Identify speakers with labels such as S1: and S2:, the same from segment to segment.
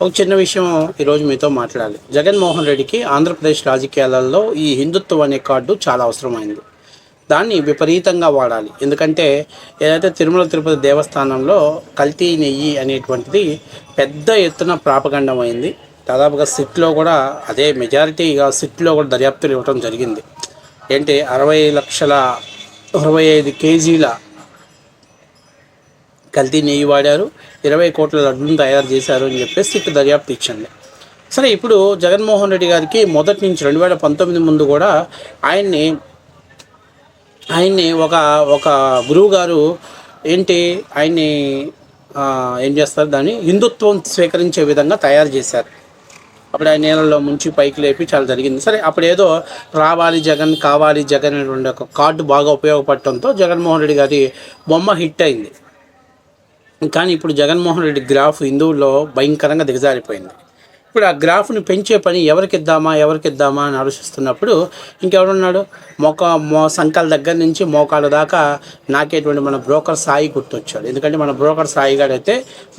S1: ఒక చిన్న విషయం ఈరోజు మీతో మాట్లాడాలి. జగన్మోహన్ రెడ్డికి ఆంధ్రప్రదేశ్ రాజకీయాలలో ఈ హిందుత్వం అనే కార్డు చాలా అవసరమైంది. దాన్ని విపరీతంగా వాడాలి. ఎందుకంటే ఏదైతే తిరుమల తిరుపతి దేవస్థానంలో కల్తీ నెయ్యి అనేటువంటిది పెద్ద ఎత్తున ప్రాపగండమైంది. దాదాపుగా సిట్లో కూడా అదే మెజారిటీగా సిట్లో కూడా దర్యాప్తులు ఇవ్వడం జరిగింది. ఏంటి? అరవై లక్షల అరవై ఐదు కేజీల కల్తీ నెయ్యి వాడారు. ఇరవై కోట్ల లడ్డును తయారు చేశారు అని చెప్పేసి సిట్ దర్యాప్తు ఇచ్చింది. సరే ఇప్పుడు జగన్మోహన్ రెడ్డి గారికి మొదటి నుంచి రెండు వేల పంతొమ్మిది ముందు కూడా ఆయన్ని ఆయన్ని ఒక ఒక గురువు గారు ఏంటి ఆయన్ని ఏం చేస్తారు దాన్ని? హిందుత్వం స్వీకరించే విధంగా తయారు చేశారు. అప్పుడు ఆయన నీళ్ళలో ముంచి పైకి లేపి చాలా జరిగింది. సరే అప్పుడు ఏదో రావాలి జగన్ కావాలి జగన్ అనేటువంటి ఒక కార్డు బాగా ఉపయోగపడటంతో జగన్మోహన్ రెడ్డి గారి బొమ్మ హిట్ అయింది. కానీ ఇప్పుడు జగన్మోహన్ రెడ్డి గ్రాఫ్ హిందువుల్లో భయంకరంగా దిగజారిపోయింది. ఇప్పుడు ఆ గ్రాఫ్ని పెంచే పని ఎవరికి ఇద్దామా ఎవరికి ఇద్దామా అని ఆలోచిస్తున్నప్పుడు ఇంకెవరున్నాడు? మోక మో సంకాల దగ్గర నుంచి మోకాళ్ళ దాకా నాకేటువంటి మన బ్రోకర్ సాయి గుర్తొచ్చాడు. ఎందుకంటే మన బ్రోకర్ సాయి గారు అయితే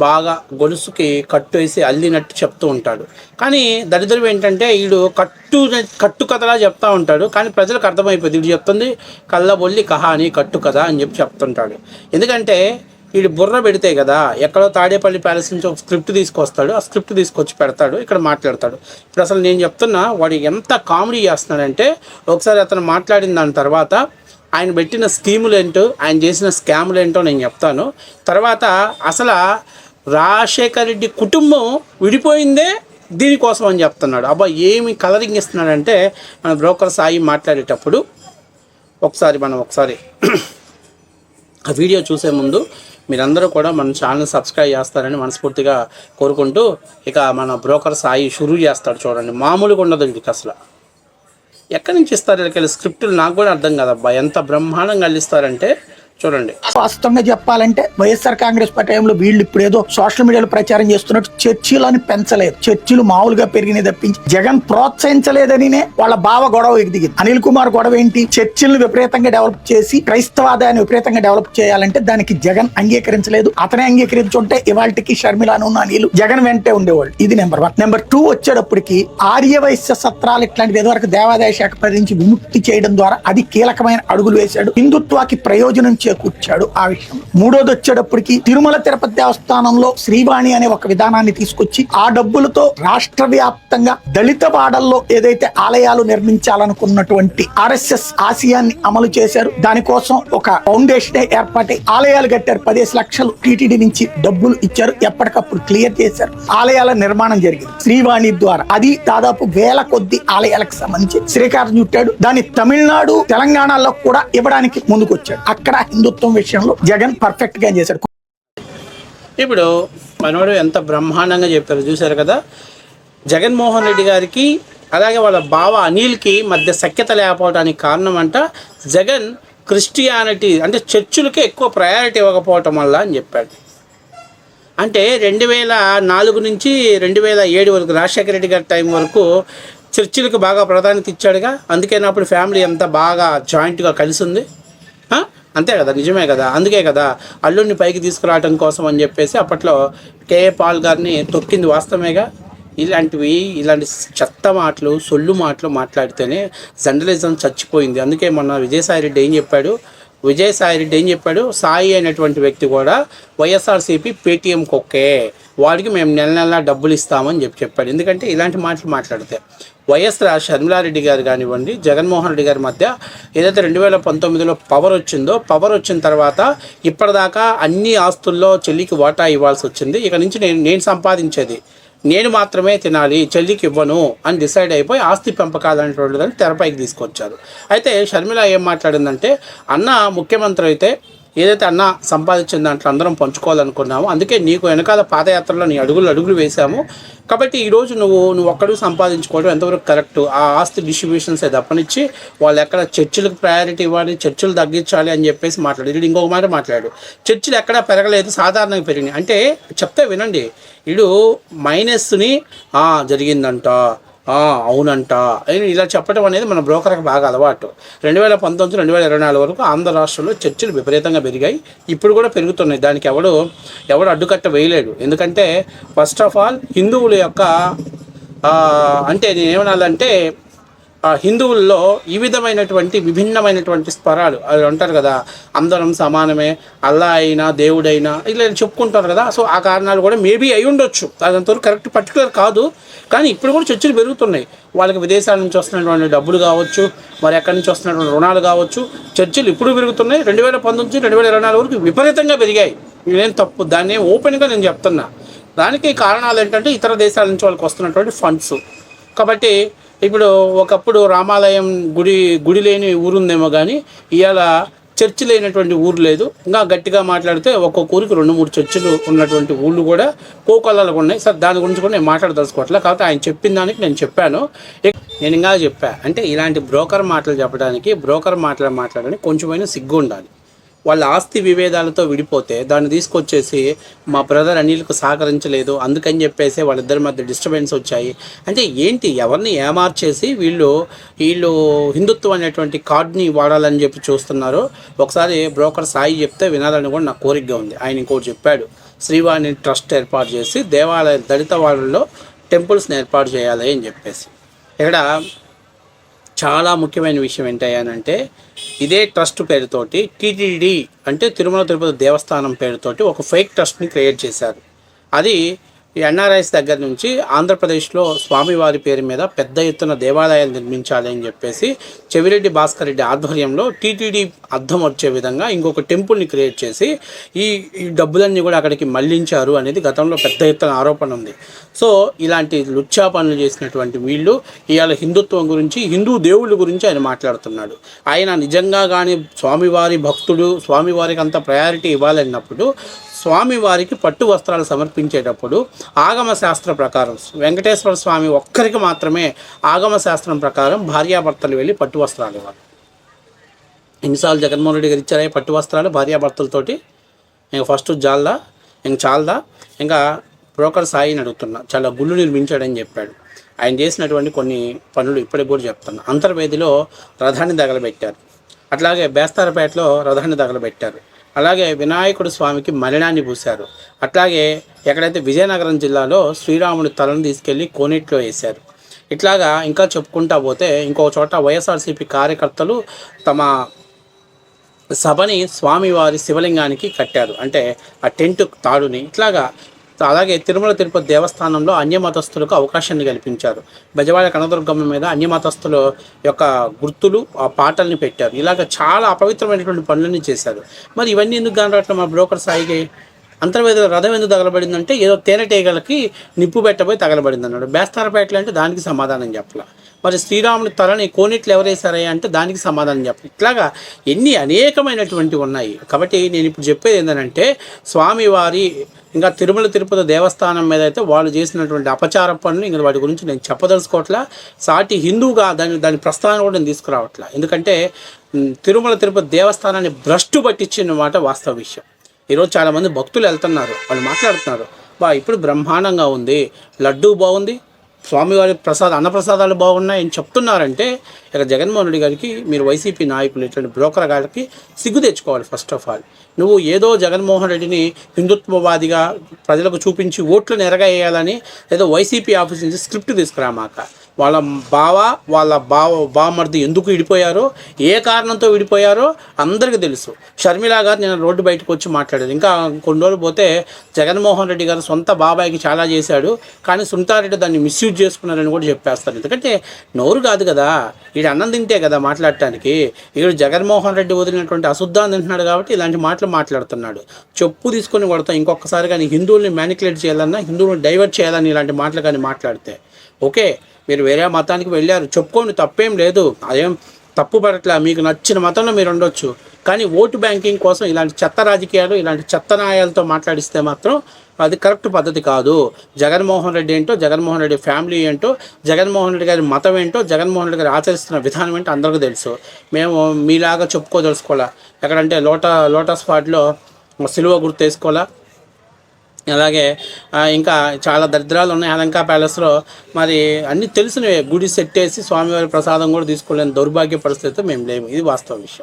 S1: బాగా గొలుసుకి కట్టు వేసి అల్లినట్టు చెప్తూ ఉంటాడు. కానీ దరిద్రం ఏంటంటే వీడు కట్టు కట్టు కథలా చెప్తూ ఉంటాడు. కానీ ప్రజలకు అర్థమైపోయింది. వీడు చెప్తుంది కళ్ళబొల్లి కహాని కట్టు కథ అని చెప్పి చెప్తుంటాడు. ఎందుకంటే వీడు బుర్ర పెడితే కదా ఎక్కడో తాడేపల్లి ప్యాలెస్ నుంచి ఒక స్క్రిప్ట్ తీసుకొస్తాడు ఆ స్క్రిప్ట్ తీసుకొచ్చి పెడతాడు ఇక్కడ మాట్లాడతాడు. ఇప్పుడు అసలు నేను చెప్తున్నా వాడు ఎంత కామెడీ చేస్తున్నాడంటే ఒకసారి అతను మాట్లాడిన దాని తర్వాత ఆయన పెట్టిన స్కీములు ఏంటో ఆయన చేసిన స్కాములు ఏంటో నేను చెప్తాను. తర్వాత అసలు రాజశేఖర్ రెడ్డి కుటుంబం విడిపోయిందే దీనికోసం అని చెప్తున్నాడు. అబ్బా ఏమి కలరింగ్ ఇస్తున్నాడంటే మన బ్రోకర్ సాయి మాట్లాడేటప్పుడు ఒకసారి మనం ఒకసారి ఆ వీడియో చూసే ముందు మీరందరూ కూడా మన ఛానల్ సబ్స్క్రైబ్ చేస్తారని మనస్ఫూర్తిగా కోరుకుంటూ ఇక మన బ్రోకర్ సాయి షురూ చేస్తాడు చూడండి. మామూలుగా ఉండదు వీడికి అసలు. ఎక్కడి నుంచి ఇస్తారు వీళ్ళకి? స్క్రిప్టులు నాకు కూడా అర్థం కాదబ్బా. ఎంత బ్రహ్మాండంగా అల్లిస్తారంటే చూడండి.
S2: వాస్తవంగా చెప్పాలంటే వైఎస్ఆర్ కాంగ్రెస్ పార్టీ టైంలో వీళ్ళు ఇప్పుడు ఏదో సోషల్ మీడియాలో ప్రచారం చేస్తున్నట్టు చర్చిలను పెంచలేదు. చర్చిలు మామూలుగా పెరిగినాయి తప్పించి జగన్ ప్రోత్సహించలేదని వాళ్ళ బావ గొడవ ఎదిగింది అనిల్ కుమార్ గొడవ ఏంటి? చర్చిలను విపరీతంగా డెవలప్ చేసి క్రైస్తవాదాన్ని విపరీతంగా డెవలప్ చేయాలంటే దానికి జగన్ అంగీకరించలేదు. అతనే అంగీకరించుంటే ఇవాళకి షర్మిలాను అనిల్ జగన్ వెంటే ఉండేవాళ్ళు. ఇది నెంబర్ వన్. నెంబర్ టూ వచ్చేటప్పటికి ఆర్యవైశ్య సత్రాలు ఇట్లాంటివి ఇదివరకు దేవాదాయ శాఖ పరిధి నుంచి విముక్తి చేయడం ద్వారా అది కీలకమైన అడుగులు వేశాడు. హిందుత్వాకి ప్రయోజనం చేకూర్చాడు ఆ విషయం. మూడోది వచ్చేటప్పటికి తిరుమల తిరుపతి దేవస్థానంలో శ్రీవాణి అనే ఒక విధానాన్ని తీసుకొచ్చి ఆ డబ్బులతో రాష్ట్ర వ్యాప్తంగా దళిత వాడల్లో ఏదైతే ఆలయాలు నిర్మించాలనుకున్నటువంటి ఆర్ఎస్ఎస్ ఆశయాన్ని అమలు చేశారు. దానికోసం ఒక ఫౌండేషన్ ఏర్పాటై ఆలయాలు కట్టారు. పదిహేను లక్షలు టీటీడీ నుంచి డబ్బులు ఇచ్చారు. ఎప్పటికప్పుడు క్లియర్ చేశారు. ఆలయాల నిర్మాణం జరిగింది. శ్రీవాణి ద్వారా అది దాదాపు వేల కొద్ది ఆలయాలకు సంబంధించి శ్రీకారం చుట్టాడు. దాన్ని తమిళనాడు తెలంగాణలో కూడా ఇవ్వడానికి ముందుకొచ్చాడు. అక్కడ హిందుత్వం విషయంలో జగన్ పర్ఫెక్ట్గా చేశాడు?
S1: ఇప్పుడు మనోడు ఎంత బ్రహ్మాండంగా చెప్పారు చూశారు కదా? జగన్మోహన్ రెడ్డి గారికి అలాగే వాళ్ళ బావ అనిల్కి మధ్య సఖ్యత లేకపోవడానికి కారణం అంట జగన్ క్రిస్టియానిటీ అంటే చర్చులకే ఎక్కువ ప్రయారిటీ ఇవ్వకపోవటం వల్ల అని చెప్పాడు. అంటే రెండు వేల నాలుగు నుంచి రెండు వేల ఏడు వరకు రాజశేఖర రెడ్డి గారి టైం వరకు చర్చిలకు బాగా ప్రాధాన్యత ఇచ్చాడుగా. అందుకే అప్పుడు ఫ్యామిలీ అంతా బాగా జాయింట్గా కలిసి ఉంది. అంతే కదా నిజమే కదా. అందుకే కదా అల్లుడిని పైకి తీసుకురావడం కోసం అని చెప్పేసి అప్పట్లో కేఏ పాల్ గారిని తొక్కింది వాస్తవమేగా. ఇలాంటివి ఇలాంటి చెత్త మాటలు సొల్లు మాటలు మాట్లాడితేనే జర్నలిజం చచ్చిపోయింది. అందుకే మొన్న విజయసాయి రెడ్డి ఏం చెప్పాడు? విజయసాయి రెడ్డి ఏం చెప్పాడు? సాయి అనేటువంటి వ్యక్తి కూడా వైఎస్ఆర్సీపీ పేటీఎం కొక్కే. వాడికి మేము నెల నెల డబ్బులు ఇస్తామని చెప్పి చెప్పాడు. ఎందుకంటే ఇలాంటి మాటలు మాట్లాడితే వైఎస్ షర్మిలారెడ్డి గారు కానివ్వండి జగన్మోహన్ రెడ్డి గారి మధ్య ఏదైతే రెండు వేల పంతొమ్మిదిలో పవర్ వచ్చిందో పవర్ వచ్చిన తర్వాత ఇప్పటిదాకా అన్ని ఆస్తుల్లో చెల్లికి వాటా ఇవ్వాల్సి వచ్చింది. ఇక నుంచి నేను నేను సంపాదించేది నేను మాత్రమే తినాలి చెల్లికి ఇవ్వను అని డిసైడ్ అయిపోయి ఆస్తి పెంపకాలు అనేటువంటిదని తెరపైకి తీసుకొచ్చారు. అయితే షర్మిల ఏం మాట్లాడిందంటే అన్న ముఖ్యమంత్రి అయితే ఏదైతే అన్న సంపాదించిన దాంట్లో అందరం పంచుకోవాలనుకున్నామో అందుకే నీకు వెనకాల పాదయాత్రలో నీ అడుగులు అడుగులు వేశాము. కాబట్టి ఈరోజు నువ్వు నువ్వు ఒక్కడు సంపాదించుకోవడం ఎంతవరకు కరెక్ట్? ఆ ఆస్తి డిస్ట్రిబ్యూషన్స్ తప్పనిచ్చి వాళ్ళు ఎక్కడ చర్చిలకు ప్రయారిటీ ఇవ్వాలి చర్చిలు తగ్గించాలి అని చెప్పేసి మాట్లాడు. ఇంకొక మాట మాట్లాడు. చర్చిలు ఎక్కడా పెరగలేదు సాధారణంగా పెరిగినాయి. అంటే చెప్తే వినండి. వీడు మైనస్ని జరిగిందంట. అవునంట. అని ఇలా చెప్పడం అనేది మన బ్రోకర్కి బాగా అలవాటు. రెండు వేల పంతొమ్మిది రెండు వేల ఇరవై నాలుగు వరకు ఆంధ్ర రాష్ట్రంలో చర్చలు విపరీతంగా పెరిగాయి. ఇప్పుడు కూడా పెరుగుతున్నాయి. దానికి ఎవడు ఎవడు అడ్డుకట్ట వేయలేడు. ఎందుకంటే ఫస్ట్ ఆఫ్ ఆల్ హిందువుల యొక్క అంటే నేను ఏమనాలంటే హిందువుల్లో ఈ విధమైనటువంటి విభిన్నమైనటువంటి స్వరాలు అది అంటారు కదా అందరం సమానమే అల్లా అయినా దేవుడైనా ఇలా చెప్పుకుంటారు కదా సో ఆ కారణాలు కూడా మేబీ అయి ఉండొచ్చు. అదంతవరకు కరెక్ట్ పర్టికులర్ కాదు కానీ ఇప్పుడు కూడా చర్చలు పెరుగుతున్నాయి. వాళ్ళకి విదేశాల నుంచి వస్తున్నటువంటి డబ్బులు కావచ్చు మరి ఎక్కడి నుంచి వస్తున్నటువంటి రుణాలు కావచ్చు చర్చలు ఇప్పుడు పెరుగుతున్నాయి. రెండు వేల పంతొమ్మిది రెండు వేల ఇరవై నాలుగు వరకు విపరీతంగా పెరిగాయి. నేను తప్పు? దాన్ని ఓపెన్గా నేను చెప్తున్నా. దానికి కారణాలు ఏంటంటే ఇతర దేశాల నుంచి వాళ్ళకి వస్తున్నటువంటి ఫండ్స్ కాబట్టి ఇప్పుడు ఒకప్పుడు రామాలయం గుడి గుడి లేని ఊరుందేమో కానీ ఇవాళ చర్చి లేనటువంటి ఊరు లేదు. ఇంకా గట్టిగా మాట్లాడితే ఒక్కొక్క ఊరికి రెండు మూడు చర్చిలు ఉన్నటువంటి ఊళ్ళు కూడా కోకొల్లలకు ఉన్నాయి. సార్ దాని గురించి కూడా నేను మాట్లాడదలుచుకోవట్లే. కాబట్టి ఆయన చెప్పిన దానికి నేను చెప్పాను. నేను ఇంకా చెప్పా. అంటే ఇలాంటి బ్రోకర్ మాటలు చెప్పడానికి బ్రోకర్ మాటలు మాట్లాడడానికి కొంచెమైనా సిగ్గు ఉండాలి వాళ్ళ ఆస్తి విభేదాలతో విడిపోతే దాన్ని తీసుకొచ్చేసి మా బ్రదర్ అనిల్కు సహకరించలేదు అందుకని చెప్పేసి వాళ్ళిద్దరి మధ్య డిస్టర్బెన్స్ వచ్చాయి. అంటే ఏంటి? ఎవరిని ఏమార్చేసి వీళ్ళు వీళ్ళు హిందుత్వం అనేటువంటి కార్డ్ని వాడాలని చెప్పి చూస్తున్నారు. ఒకసారి బ్రోకర్ సాయి చెప్తే వినాలని కూడా నాకు కోరికగా ఉంది. ఆయన ఇంకోటి చెప్పాడు. శ్రీవాణి ట్రస్ట్ ఏర్పాటు చేసి దేవాలయ దళిత వాళ్ళలో టెంపుల్స్ని ఏర్పాటు చేయాలి అని చెప్పేసి. ఇక్కడ చాలా ముఖ్యమైన విషయం ఏంటంటే ఇదే ట్రస్ట్ పేరుతోటి టీటీడీ అంటే తిరుమల తిరుపతి దేవస్థానం పేరుతోటి ఒక ఫేక్ ట్రస్ట్ని క్రియేట్ చేశారు. అది ఈ ఎన్ఆర్ఐస్ దగ్గర నుంచి ఆంధ్రప్రదేశ్లో స్వామివారి పేరు మీద పెద్ద ఎత్తున దేవాలయాలు నిర్మించాలి అని చెప్పేసి చెవిరెడ్డి భాస్కర్ రెడ్డి ఆధ్వర్యంలో టీటీడీ అర్థం వచ్చే విధంగా ఇంకొక టెంపుల్ని క్రియేట్ చేసి ఈ ఈ డబ్బులన్నీ కూడా అక్కడికి మళ్ళించారు అనేది గతంలో పెద్ద ఎత్తున ఆరోపణ ఉంది. సో ఇలాంటి లుచ్చా పనులు చేసినటువంటి వీళ్ళు ఇవాళ హిందుత్వం గురించి హిందూ దేవుళ్ళ గురించి ఆయన మాట్లాడుతున్నాడు. ఆయన నిజంగా కానీ స్వామివారి భక్తుడు స్వామివారికి అంత ప్రయారిటీ ఇవ్వాలన్నప్పుడు స్వామివారికి పట్టు వస్త్రాలు సమర్పించేటప్పుడు ఆగమ శాస్త్ర ప్రకారం వెంకటేశ్వర స్వామి ఒక్కరికి మాత్రమే ఆగమ శాస్త్రం ప్రకారం భార్యాభర్తలు వెళ్ళి పట్టు వస్త్రాలు ఇవ్వాలి. ఎన్నిసార్లు జగన్మోహన్ రెడ్డి గారు ఇచ్చారే పట్టు వస్త్రాలు భార్యాభర్తలతోటి? ఇంక ఫస్ట్ జాల్దా ఇంక చాలదా ఇంకా బ్రోకర్ సాయిని అడుగుతున్నా. చాలా గుళ్ళు నిర్మించాడని చెప్పాడు. ఆయన చేసినటువంటి కొన్ని పనులు ఇప్పటికి కూడా చెప్తున్నా. అంతర్వేదిలో రథాన్ని తగలబెట్టారు. అట్లాగే బేస్తారపేటలో రథాన్ని తగలబెట్టారు. అలాగే వినాయకుడు స్వామికి మలినాన్ని పూశారు. అట్లాగే ఎక్కడైతే విజయనగరం జిల్లాలో శ్రీరాముడి తలను తీసుకెళ్ళి కోనేట్లో వేశారు. ఇట్లాగా ఇంకా చెప్పుకుంటా పోతే ఇంకో చోట వైఎస్ఆర్సీపీ కార్యకర్తలు తమ సభని స్వామివారి శివలింగానికి కట్టారు. అంటే ఆ టెంట్ తాడుని. ఇట్లాగా అలాగే తిరుమల తిరుపతి దేవస్థానంలో అన్యమతస్థులకు అవకాశాన్ని కల్పించారు. బెజవాడ కనదుర్గమ్మ మీద అన్యమతస్థుల యొక్క గుర్తులు ఆ పాటల్ని పెట్టారు. ఇలాగ చాలా అపవిత్రమైనటువంటి పనులన్నీ చేశారు. మరి ఇవన్నీ ఎందుకు కానట్లే మా బ్రోకర్ సాయికి అంతర్వేద రథం ఎందుకు తగలబడిందంటే ఏదో తేనెటీగలకి నిప్పు పెట్టబోయి తగలబడింది అన్నాడు బేస్తారపేటలు అంటే దానికి సమాధానం చెప్పాల. మరి శ్రీరాముని తలని కోనిట్లు ఎవరేసారయ్యా అంటే దానికి సమాధానం చెప్పాలి ఇట్లాగా ఎన్ని అనేకమైనటువంటివి ఉన్నాయి. కాబట్టి నేను ఇప్పుడు చెప్పేది ఏంటంటే స్వామివారి ఇంకా తిరుమల తిరుపతి దేవస్థానం మీద అయితే వాళ్ళు చేసినటువంటి అపచార పనులు ఇంకా వాటి గురించి నేను చెప్పదలుచుకోవట్లా. సాటి హిందువుగా దాని దాని ప్రస్థానం కూడా నేను తీసుకురావట్లా. ఎందుకంటే తిరుమల తిరుపతి దేవస్థానాన్ని భ్రష్టు పట్టించినమాట వాస్తవ విషయం. ఈరోజు చాలామంది భక్తులు వెళ్తున్నారు వాళ్ళు మాట్లాడుతున్నారు. బా ఇప్పుడు బ్రహ్మాండంగా ఉంది లడ్డూ బాగుంది స్వామివారి ప్రసాద అన్నప్రసాదాలు బాగున్నాయి అని చెప్తున్నారంటే ఇక జగన్మోహన్ రెడ్డి గారికి మీరు వైసీపీ నాయకులు ఇటువంటి బ్రోకర్ గారికి సిగ్గు తెచ్చుకోవాలి ఫస్ట్ ఆఫ్ ఆల్ నువ్వు ఏదో జగన్మోహన్ రెడ్డిని హిందుత్వవాదిగా ప్రజలకు చూపించి ఓట్లను ఎరగేయాలని ఏదో వైసీపీ ఆఫీస్ నుంచి స్క్రిప్ట్ తీసుకురామాక. వాళ్ళ బావ వాళ్ళ బావ బామర్ది ఎందుకు విడిపోయారో ఏ కారణంతో విడిపోయారో అందరికీ తెలుసు. షర్మిల గారు నేను రోడ్డు బయటకు వచ్చి మాట్లాడారు. ఇంకా కొన్ని రోజులు పోతే జగన్మోహన్ రెడ్డి గారు సొంత బాబాయికి చాలా చేశాడు కానీ సునీతారెడ్డి దాన్ని మిస్యూజ్ చేసుకున్నారని కూడా చెప్పేస్తారు. ఎందుకంటే నోరు కాదు కదా. ఈడు అన్నం తింటే కదా మాట్లాడటానికి. ఈడు జగన్మోహన్ రెడ్డి వదిలినటువంటి అశుద్ధాన్ని తింటున్నాడు కాబట్టి ఇలాంటి మాటలు మాట్లాడుతున్నాడు. చెప్పు తీసుకొని కొడతాం. ఇంకొకసారి కానీ హిందువుల్ని మ్యానికులేట్ చేయాలన్నా హిందువులను డైవర్ట్ చేయాలని ఇలాంటి మాటలు కానీ మాట్లాడితే. ఓకే? మీరు వేరే మతానికి వెళ్ళారు. చెప్పుకోండి. తప్పేం లేదు. అదేం తప్పు పడట్లా. మీకు నచ్చిన మతంలో మీరు ఉండొచ్చు. కానీ ఓటు బ్యాంకింగ్ కోసం ఇలాంటి చెత్త రాజకీయాలు ఇలాంటి చెత్త న్యాయాలతో మాట్లాడిస్తే మాత్రం అది కరెక్ట్ పద్ధతి కాదు. జగన్మోహన్ రెడ్డి ఏంటో జగన్మోహన్ రెడ్డి ఫ్యామిలీ ఏంటో జగన్మోహన్ రెడ్డి గారి మతం ఏంటో జగన్మోహన్ రెడ్డి గారు ఆచరిస్తున్న విధానం ఏంటో అందరికీ తెలుసు. మేము మీలాగా చెప్పుకోదలుచుకోవాలా? ఎక్కడంటే లోటా లోటస్ పాట్లో సిలువ గుర్తు వేసుకోవాలా? అలాగే ఇంకా చాలా దరిద్రాలు ఉన్నాయి. అలంకా ప్యాలెస్లో మరి అన్నీ తెలిసినవే. గుడి సెట్ వేసి స్వామివారి ప్రసాదం కూడా తీసుకోలేని దౌర్భాగ్య పరిస్థితి మేము లేము. ఇది వాస్తవ విషయం.